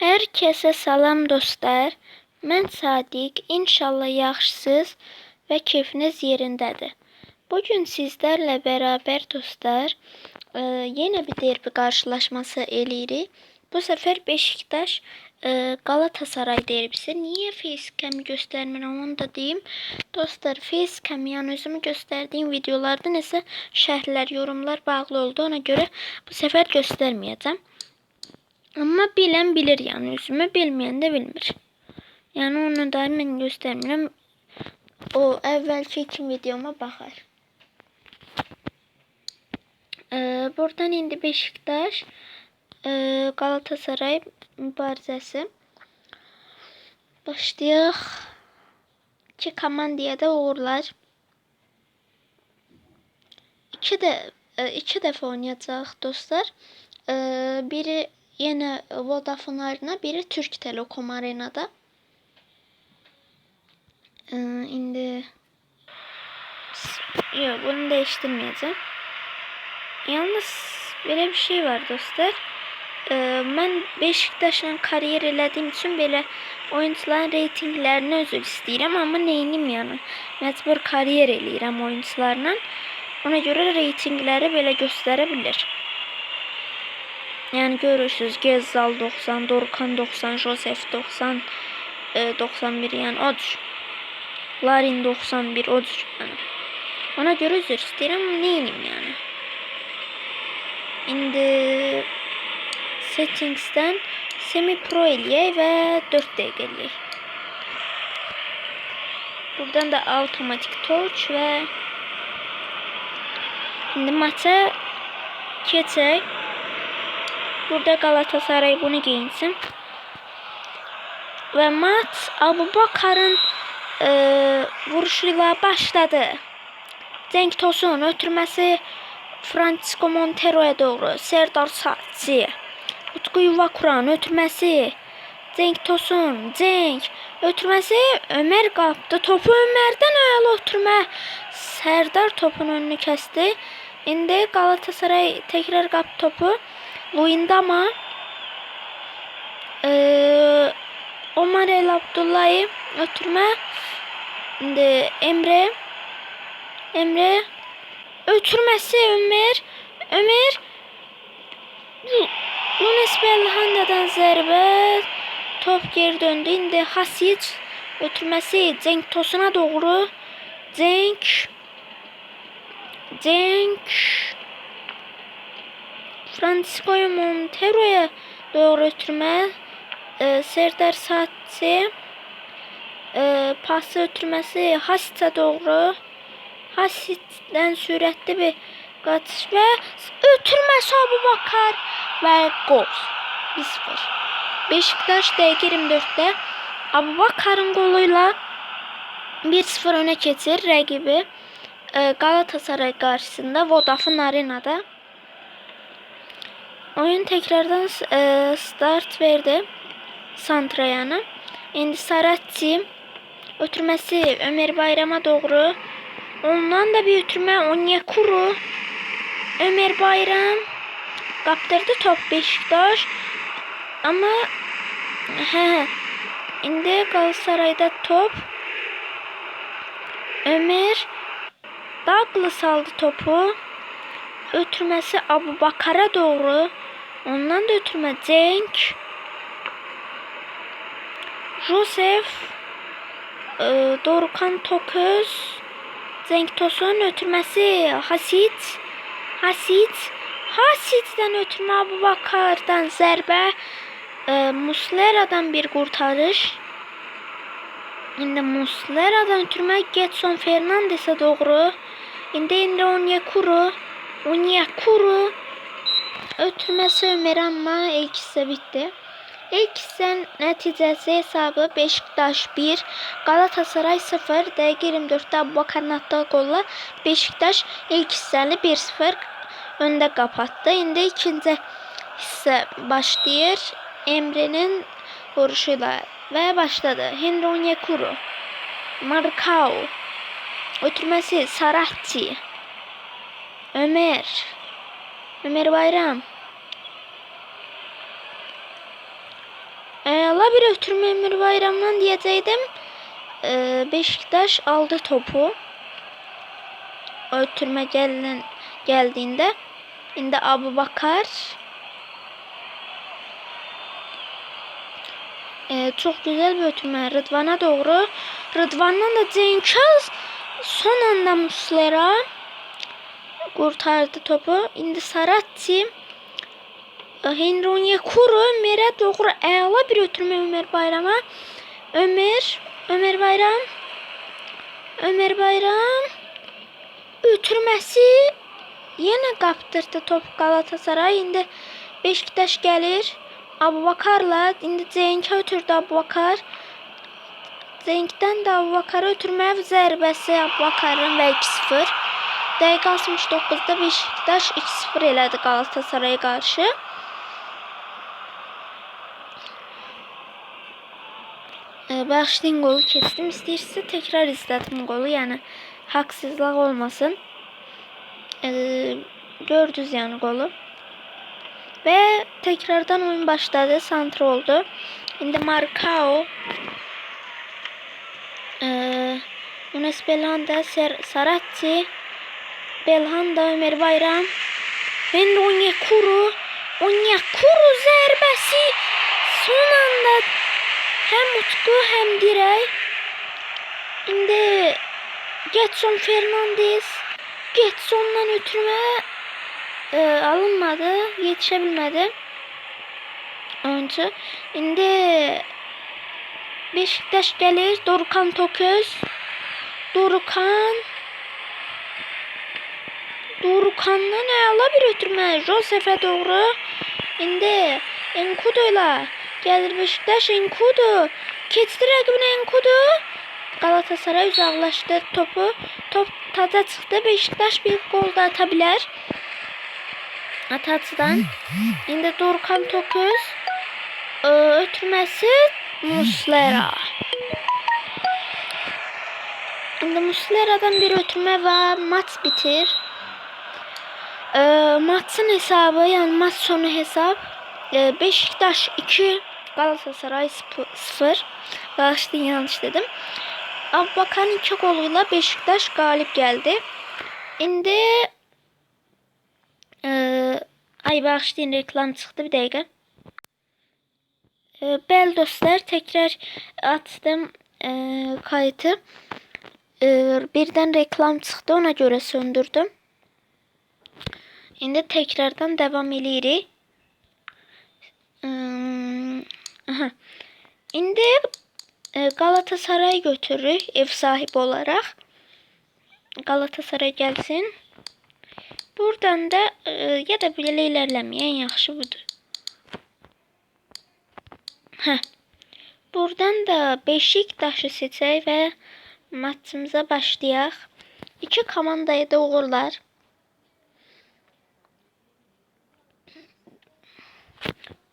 Herkese salam dostlar. Mən Sadiq. İnşallah yaxşısınız və keyfiniz yerindədir. Bugün sizlərlə beraber dostlar e, yeni bir derbi karşılaşması eləyirik. Bu sefer Beşiktaş e, Galatasaray derbisi. Niye facecam'i göstermirəm onu da deyim. Dostlar facecam yani özümü gösterdiğim videolarda ise şərhlər, yorumlar bağlı oldu. Ona göre bu sefer göstermeyeceğim. Ama bilen bilir yani üzümü bilmeyen de bilmir. Yani onu da mən göstermirəm. O əvvəlki iki videoma baxar. Ee, buradan indi Beşiktaş e, Galatasaray mübarizəsi. Başlayaq. İki komandaya da uğurlar. İki de e, iki dəfə oynayacaq dostlar. E, biri yine Vodafone Arena, biri Türk Telekom Arena'da. Ee, indi yok bunu değiştirmeyeceğim. Yalnız böyle bir şey var dostlar. Ee, ben Beşiktaş'la kariyer elədiyim üçün belə oyuncuların reytinglərini özür istəyirəm, amma neyinim yəni. Məcbur kariyer eləyirəm oyuncularla. Ona görə reytingləri belə göstərə bilər. Yani görürsünüz Gezzal 90, Dorkan 90, Josef 90, e, 91 yani odur. Larin 91 odur yani. Ona göre üzr istəyirəm, neyinim yani. İndi settings'ten semi pro eləyək və 4 dəqiqə eləyək. Buradan da automatik touch və indi maça keçək. Burada Galatasaray bunu giyinsin. Ve maç Abu Bakar'ın e, vuruşuyla başladı. Cenk Tosun ötürmesi Francisco Montero'ya doğru. Serdar Saatçi. Utku Yuvakuran ötürmesi. Cenk Tosun. Cenk. Ötürmesi Ömer kaptı. Topu Ömer'den ayağlı ötürme. Serdar topun önünü kesti. İndi Galatasaray tekrar kaptı topu. Luyendama. Ee, Omar El Abdullah'ı ötürme. Şimdi Emre. Emre. Ötürmesi Ömer. Ömer. Lunes Belhanda'dan zərbə. Top geri döndü. İndi Hasic ötürməsi Cenk Tosun'a doğru. Cenk. Cenk. Francisco Montero'ya doğru ötürme. E, Serdar Saatçi. E, pası ötürməsi Hasic'e doğru. Hasic'den sürətli bir qaçış və ötürməsi Abu Bakar və gol. 1-0. Beşiktaş dəqiqə 24-də Abu Bakar'ın goluyla 1-0 öne keçir rəqibi e, Galatasaray karşısında Vodafone Arena'da. Oyun tekrardan e, start verdi. Santrayan'a. İndi Saratçı ötürmesi Ömer Bayram'a doğru. Ondan da bir ötürme Onyekuru. Ömer Bayram kaptırdı top Beşiktaş. Ama he, indi Galatasaray'da top. Ömer Douglas aldı topu. Ötürmesi Abu Bakar'a doğru. Ondan da ötürme Cenk. Josef. E, Dorukhan Toköz. Cenk Tosun ötürmesi Hasit. Hasit. Hasit'den ötürme Abu Bakar'dan zərbə. E, Muslera'dan bir kurtarış. İndi Muslera'dan ötürme Getson Fernandes'e doğru. İndi indi Onyekuru. Onyekuru ötürməsi Ömer amma ilk hissə bitdi. İlk hissən nəticəsi hesabı Beşiktaş 1, Galatasaray 0, dəqiqə 24-də Abubakar atdığı golla Beşiktaş ilk hissəni 1-0 öndə qapattı. İndi ikinci hissə başlayır. Emre'nin vuruşuyla və başladı. Henry Onyekuru, Markao, ötürməsi Saratçı, Ömer, Ömer Bayram. Əla bir ötürmə Emir Bayramdan diyəcəkdim. E, Beşiktaş aldı topu. Ötürmə gəlin, geldiğinde. İndi Abu Bakar. E, çok güzel bir ötürmə Rıdvan'a doğru. Rıdvan'dan da Cenkaz son anda Muslera kurtardı topu. İndi Saratti Henry Onyekuru Ömer'e doğru əla bir ötürmə Ömer Bayrama. Ömer, Ömer Bayram. Ömer Bayram ötürməsi yenə qapdırdı top Galatasaray. İndi Beşiktaş gəlir. Abubakarla indi Cenkə ötürdü Abubakar. Cenkdən də Abubakar'a ötürmə zərbəsi Abubakarın və 2-0. Dəqiqə 69-da Beşiktaş 2-0 elədi Galatasaray'a qarşı. Ee, Bağışlayın golü kestim. İstəyirsə tekrar izlədim golü. Yəni haksızlık olmasın. Ee, gördünüz yani golü. Ve tekrardan oyun başladı. Santra oldu. Şimdi Marcao ee, Yunus Belhanda, Ser Saratti Belhanda, Ömer Bayram Şimdi Onyekuru Onyekuru zərbesi son anda hem Utku hem Direy Şimdi Getson Fernandes Getson'dan ötürme e, alınmadı. Yetişebilmedi. Oyuncu. Şimdi Beşiktaş gelir. Dorukan Toköz. Dorukan Dorukan'dan əla bir ötürmə. Josef'e doğru. İndi Enkudu ile gelir Beşiktaş. Enkudu. Keçdi rəqibinə Enkudu. Galatasaray uzaklaştı topu. Top taca çıktı. Beşiktaş bir gol da atabilir. Atatıdan. İndi Dorkan Toköz. Ötürməsi Muslera. İndi Muslera'dan bir ötürmə var. Maç bitir. Ee, maçın hesabı yani maç sonu hesap. Ee, Beşiktaş 2 Galatasaray 0. Bağışlayın yanlış dedim. Abubakar'ın iki goluyla Beşiktaş galip geldi. İndi e, ay bağışlayın reklam çıktı bir dakika. E, bəli dostlar tekrar açtım e, kayıtı. E, birden reklam çıktı ona göre söndürdüm. İndi tekrardan devam. Hmm, aha. İndi e, Galatasaray götürürük ev sahibi olarak. Galatasaray gelsin. Buradan da e, ya da belə ilerlemeyen yaxşı budur. Buradan da Beşiktaş'ı seçək və maçımıza başlayaq. İki komandaya da uğurlar.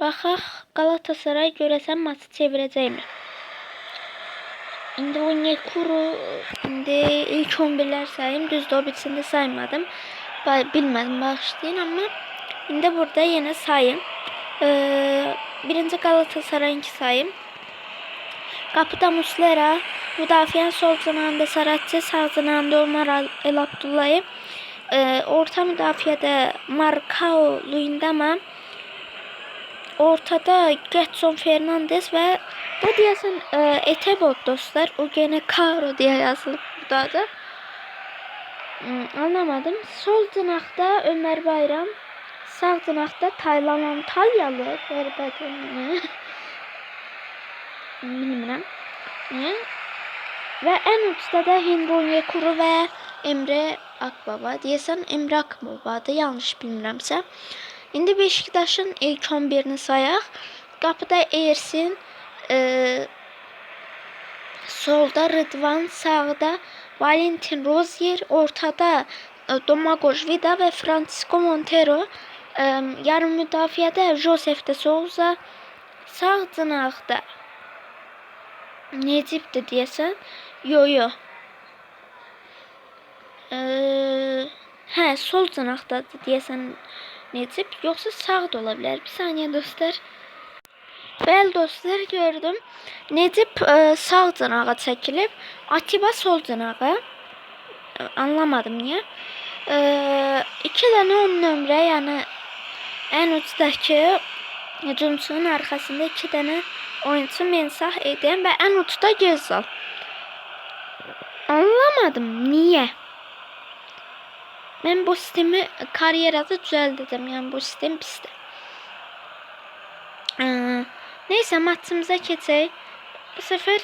Baxaq Galatasaray görəsən maçı çevirəcəkmi? İndi Onyekuru indi ilk 11'ler sayayım. Düzdür o birisini saymadım. Bilmedim bağışlayın ama indi burada yine sayayım. Ee, birinci Galatasaray'ınki sayayım. Kapıda Muslera, müdafiyen sol cenahında Saratçı, sağ cenahında Omar El Abdullahi. Ee, orta müdafiyede Marcao Luyendama. Ortada Getson Fernandes ve bu deyəsən e, Etebot dostlar. O gene Karo diye yazılıb buradadır. Hmm, anlamadım. Sol cinahda Ömer Bayram. Sağ cinahda Taylan Antalyalı. Qərbədir mi? Bilmirəm. Ne? Ve en uçta da Hindonye Kuru ve Emre Akbaba. Deyəsən Emre Akbabadır. Yanlış bilmirəmsə. İndi Beşiktaşın ilk 11-ni sayaq. Qapıda Ersin, e, solda Rıdvan, sağda Valentin Rozier, ortada e, Domagoj Vida ve Francisco Montero. E, yarım müdafiədə Josef de Souza, sağ cinahda Necip'di deyəsən. Yo yo. E, hə, sol cinahdadır deyəsən Necip. Yoksa sağ da olabilir. Bir saniye dostlar. Bəli dostlar gördüm. Necip e, sağ cınağa çəkilib, Atiba sol cınağa. E, anlamadım niye. E, iki tane on nömrə, yəni en ucdakı hücumçunun arkasında iki tane oyuncu mensah edən və en ucda Gezzal. Anlamadım niye. Ben bu sistemi kariyerada düzelteceğim. Yani bu sistem pisdir. Ee, neyse maçımıza keçək. Bu sefer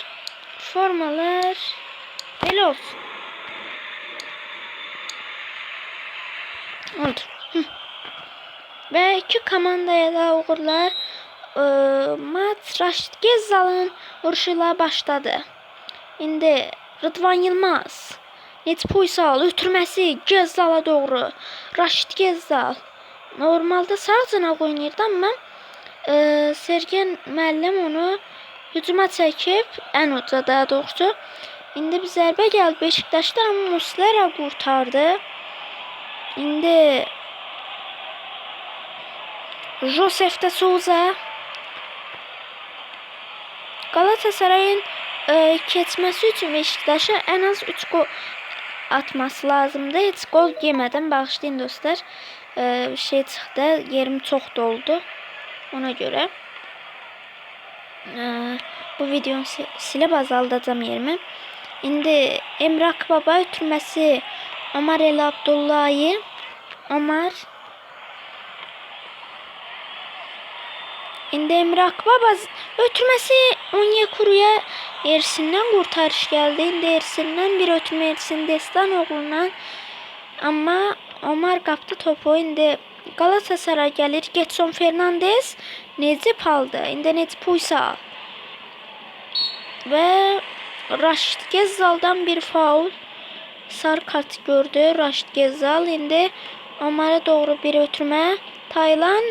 formalar belə olsun. Oldu. Ve iki komandaya da uğurlar. Ee, maç Raşid Gezzal'ın vuruşuyla başladı. İndi Rıdvan Yılmaz. Necip Uysal ötürməsi Gezzal'a doğru. Raşid Gezzal. Normalde sağ cınaq oynayırdı amma e, Sergen müəllim onu hücuma çəkib ən uca daha doğrusu. İndi bir zərbə gəldi Beşiktaşdan amma Muslera qurtardı. İndi Josef de Souza Galatasaray'ın e, keçməsi üçün Beşiktaşa ən az 3 gol atması lazımdı. Heç gol yemədən bağışlayın dostlar. E, bir şey çıxdı. Yerim çox doldu. Ona görə e, bu videonu si silib azaldacağım yerimi. İndi Emrak Baba ötürməsi Omar El Abdullahi Omar İndi Emrak Baba ötürməsi Onyekuru'ya Ersin'den kurtarış geldi. İndi Ersin'den bir ötürmə Ersin Destan oğlundan. Amma Omar kaptı topu. İndi Galatasaray gəlir. Getson Fernandes Necip aldı. İndi Necip Uysal. Və Raşid Gezzal'dan bir faul. Sarı kart gördü Raşid Gezzal. İndi Omar'a doğru bir ötürmə. Taylan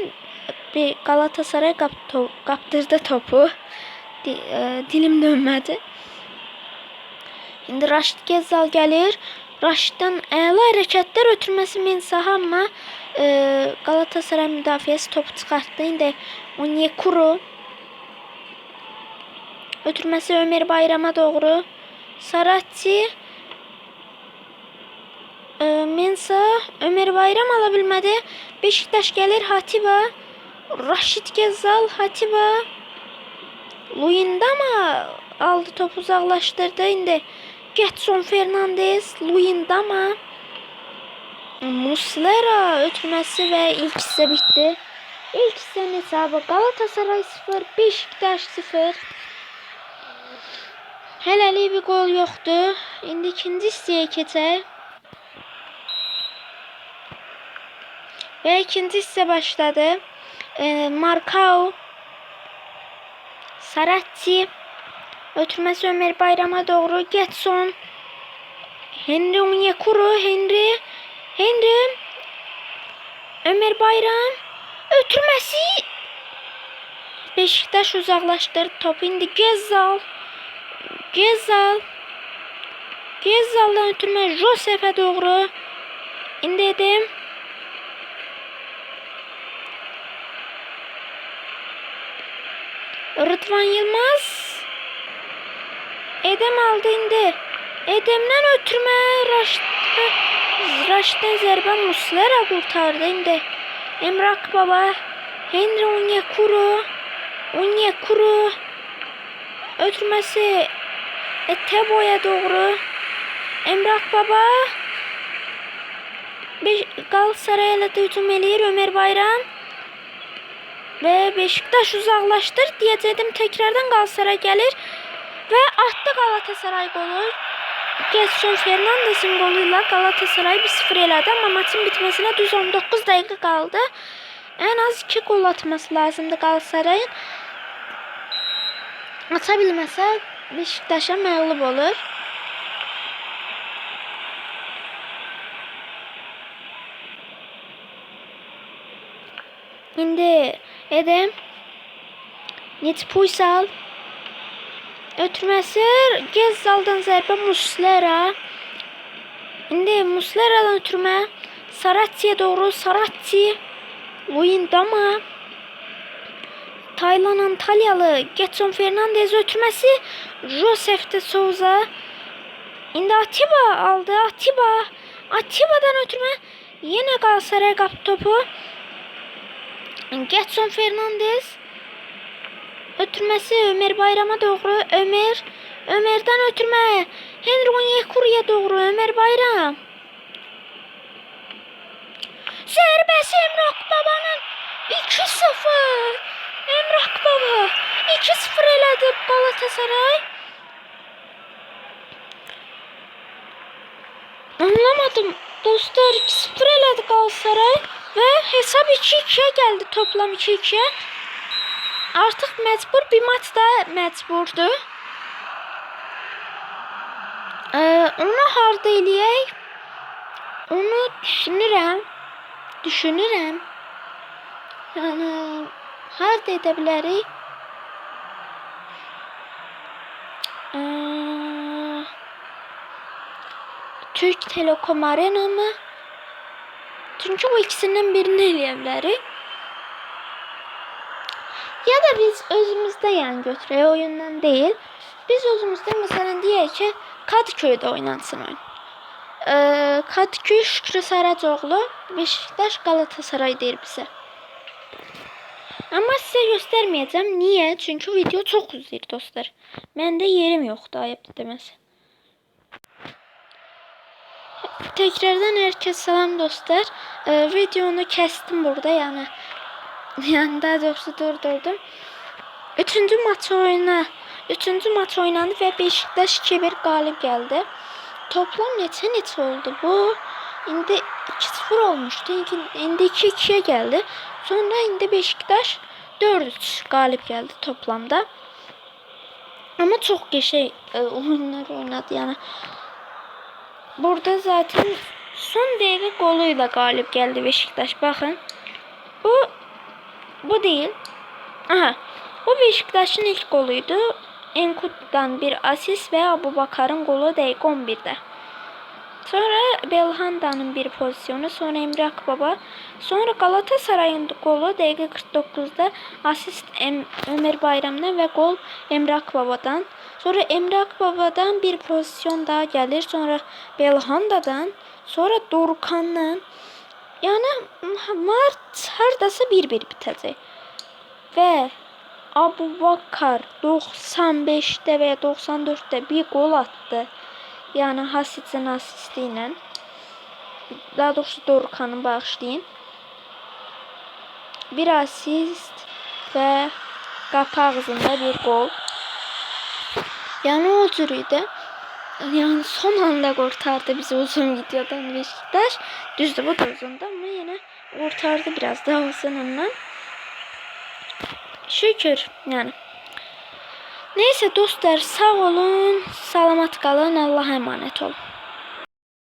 bir Galatasaray kaptı, kaptırdı topu. Di, e, dilim dönmədi. İndi Raşid Gezzal gəlir. Raşiddən əla hərəkətlər ötürməsi Mensah amma e, Galatasaray müdafiəsi topu çıxartdı. İndi Onyekuru ötürməsi Ömer Bayrama doğru. Saratçı e, Mensah Ömer Bayram ala bilmədi. Beşiktaş gəlir Hatiba. Raşid Gezzal Hatiba. Luyendama aldı topu uzaklaştırdı. İndi Getson Fernandes Luyendama Muslera ötmesi ve ilk hissə bitti. İlk hissenin hesabı Galatasaray 0, Beşiktaş 0. Hələlik bir gol yoxdur. İndi ikinci hissəyə keçək. Ve ikinci hissə başladı. E, Markao Saratçı ötürməsi Ömer Bayrama doğru Getson Henry Onyekuru Henry Henry Ömer Bayram ötürməsi Beşiktaş uzaklaştırdı topu indi Gezzal Gezzal Gezzal'dan ötürmə Josef'e doğru indi Rıdvan Yılmaz Edem aldı indi. Edem'den ötürmə Raşd'a Raşd'dan zərbə Muslera qurtardı indi. Emrak Baba Henry Onyekuru Onyekuru ötürməsi Etebo'ya doğru Emrak Baba Beş Galatasaray'a da hücum eləyir Ömer Bayram ve Beşiktaş uzaklaştır diyecektim. Tekrardan Galatasaray gelir. Ve attı Galatasaray golü. Gerson Fernandes'in goluyla Galatasaray 1-0 elədi. Ama maçın bitmesine düz 19 dakika kaldı. En az 2 gol atması lazımdı Galatasaray'ın. Atabilməsə Beşiktaş'a məğlub olur. İndi Edem Necip Uysal ötürməsi Gezzal'dan zərbə Muslera İndi Muslera'dan ötürmə Saratçı'ya doğru Saratçı Luyendama Taylan Antalyalı Getson Fernandez ötürməsi Josef de Souza. İndi Atiba aldı. Atiba. Atiba'dan ötürmə. Yine Galatasaray kaptı topu. Getson Fernandez. Ötürməsi Ömer Bayrama doğru. Ömer. Ömer'den ötürmə. Henry Onyekuru'ya doğru. Ömer Bayram. Zərbəsi Emrah Babanın 2-0. Emrah Baba 2-0 elədi Galatasaray. Anlamadım. Dostlar 2-0 elədi Galatasaray və hesab 2-2-yə gəldi. Toplam 2-2-yə. Artıq məcbur bir maç da məcburdur. Ee, onu harda eləyək? Onu düşünürəm. Düşünürəm. Yəni harda edə bilərik? Ee, Türk Telekom Arena mı? Çünkü bu ikisinden birini eləyə. Ya da biz özümüzde yani götürək oyundan değil. Biz özümüzde mesela deyək ki Kadıköy'de oynansın oyun. Ee, Kadıköy Şükrü Saracoğlu Beşiktaş Galatasaray deyir bizə. Ama size göstermeyeceğim. Niye? Çünkü video çok uzayır dostlar. Bende yerim yoktu ayıp demesi. Tekrardan herkes selam dostlar. Ee, videonu kestim burada yani. Yani daha doğrusu durdurdum. Üçüncü maç oyna. Üçüncü maç oynandı ve Beşiktaş 2-1 galip geldi. Toplam neçə neçə oldu bu? İndi 2-0 olmuştu. İndi 2-2'ye geldi. Sonra indi Beşiktaş 4-3 galip geldi toplamda. Ama çok şey e, oyunlar oynadı yani. Burada zaten son dakika goluyla galip geldi Beşiktaş. Bakın. Bu bu değil. Aha. Bu Beşiktaş'ın ilk goluydu. Enkut'tan bir asist ve Abu Bakar'ın golü dakika 11'de. Sonra Belhanda'nın bir pozisyonu, sonra Emre Akbaba, sonra Galatasaray'ın golü dakika 49'da asist Em- Ömer Bayram'dan ve gol Emre Akbaba'dan. Sonra Emre Akbaba'dan bir pozisyon daha gelir, sonra Belhanda'dan, sonra Dorukhan'dan. Yani Mart hardasa 1-1 bitecek. Ve Abu Bakar 95'te ve 94'te bir gol attı. Yani Hasic'in asistiyle. Daha doğrusu Dorukhan'ın bağışlayın. Bir asist ve kapı ağzında bir gol. Yani o cürüydü. Yani son anda kurtardı bizi uzun videodan Beşiktaş. Düzdü bu da uzundu ama yine kurtardı biraz daha uzunundan. Şükür yani. Neyse dostlar sağ olun, salamat qalın, Allah'a emanet olun.